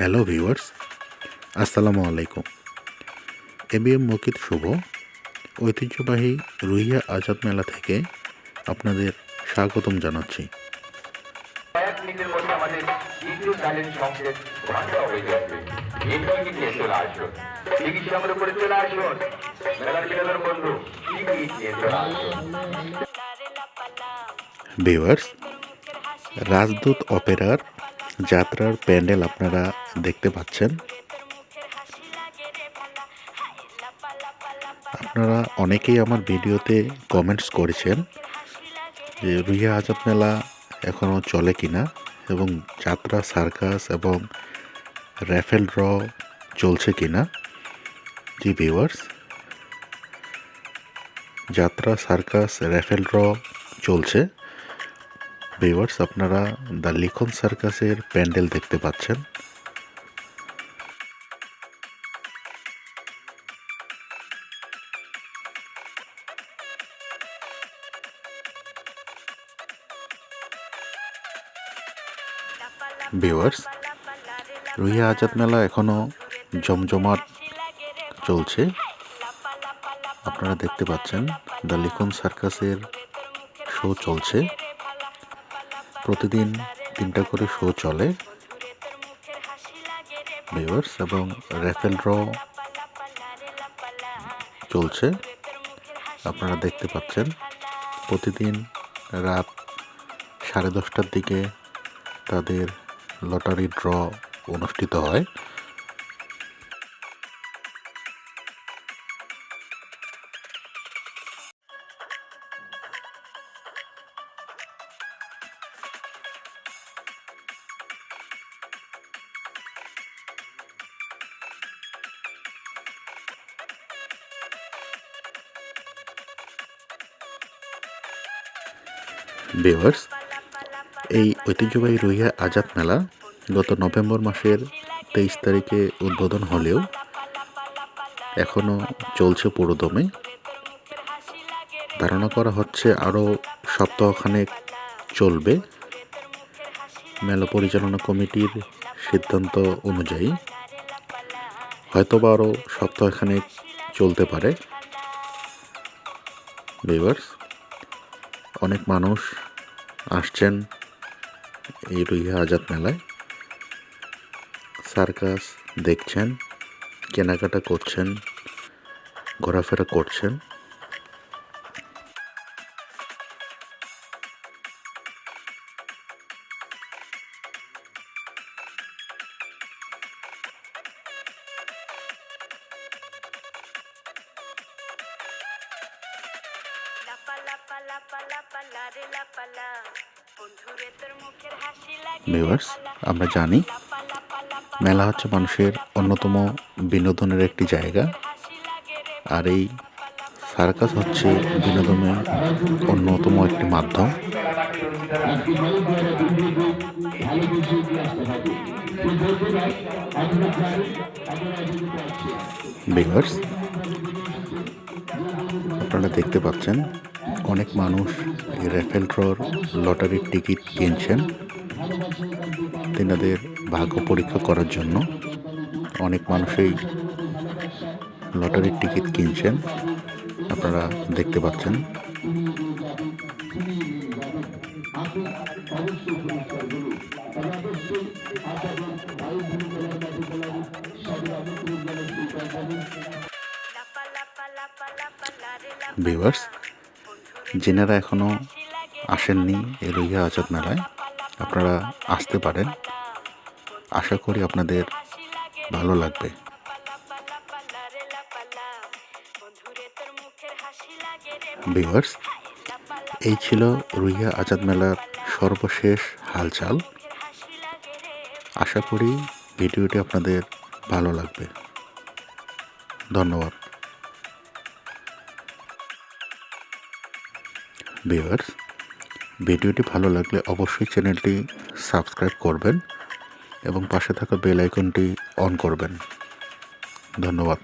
Hello viewers আসসালামু আলাইকুম। ABM Mokit Shuvo. ঐতিহ্যবাহী রুইয়া আজাদ মেলা থেকে আপনাদের স্বাগতম জানাচ্ছি। ভিউয়ার্স রাজদূত অপেরার যাত্রার প্যান্ডেল আপনারা দেখতে পাচ্ছেন। আপনারা অনেকেই আমার ভিডিওতে কমেন্টস করেছেন যে রুইয়া আজাদ মেলা এখনও চলে কিনা? এবং যাত্রা, সার্কাস এবং র্যাফেল ড্র চলছে কিনা? জি ভিউয়ার্স যাত্রা, সার্কাস, র্যাফেল ড্র চলছে। ভিউয়ার্স আপনারা দ্য লিখন সার্কাসের প্যান্ডেল দেখতে পাচ্ছেন। ভিউয়ার্স রুইয়া আজাদ মেলা এখনও জমজমাট চলছে। আপনারা দেখতে পাচ্ছেন দ্য লিখন সার্কাসের শো চলছে। প্রতিদিন তিনটা করে শো চলে। ভিউয়ার্স এবং র্যাফেল ড্র চলছে। আপনারা দেখতে পাচ্ছেন, প্রতিদিন রাত সাড়ে দশটার দিকে তাদের লটারি ড্র অনুষ্ঠিত হয়। ভিউয়ার্স, এই ঐতিহ্যবাহী রুইয়া আজাদ মেলা গত নভেম্বর মাসের তেইশ তারিখে উদ্বোধন হলেও এখনও চলছে পুরোদমে। ধারণা করা হচ্ছে আরও সপ্তাহখানেক চলবে। মেলা পরিচালনা কমিটির সিদ্ধান্ত অনুযায়ী হয়তোবা আরও সপ্তাহখানেক চলতে পারে। ভিউয়ার্স অনেক মানুষ আসছেন এই রুহিয়া আজাদ মেলায়। সার্কাস দেখছেন কেনাকাটা করছেন ঘোরাফেরা করছেন। ভিউয়ার্স আমরা জানি মেলা হচ্ছে মানুষের অন্যতম বিনোদনের একটি জায়গা। আর এই সার্কাস হচ্ছে বিনোদনের অন্যতম একটি মাধ্যম। ভিউয়ার্স আপনারা দেখতে পাচ্ছেন অনেক মানুষ এই র্যাফেল ড্রর লটারির টিকিট কিনছেন। তেনাদের ভাগ্য পরীক্ষা করার জন্য অনেক মানুষই লটারির টিকিট কিনছেন। আপনারা দেখতে পাচ্ছেন। ভিউয়ার্স যেনারা এখনও আসেননি এই রুইয়া আজাদ মেলায়। আপনারা আসতে পারেন। আশা করি আপনাদের ভালো লাগবে। ভিউয়ার্স, এই ছিল রুইয়া আজাদ মেলার সর্বশেষ হালচাল। আশা করি ভিডিওটি আপনাদের ভালো লাগবে। ধন্যবাদ। ভিউয়ার্স ভিডিওটি ভালো লাগলে অবশ্যই চ্যানেলটি সাবস্ক্রাইব করবেন এবং পাশে থাকা বেল আইকনটি অন করবেন। ধন্যবাদ।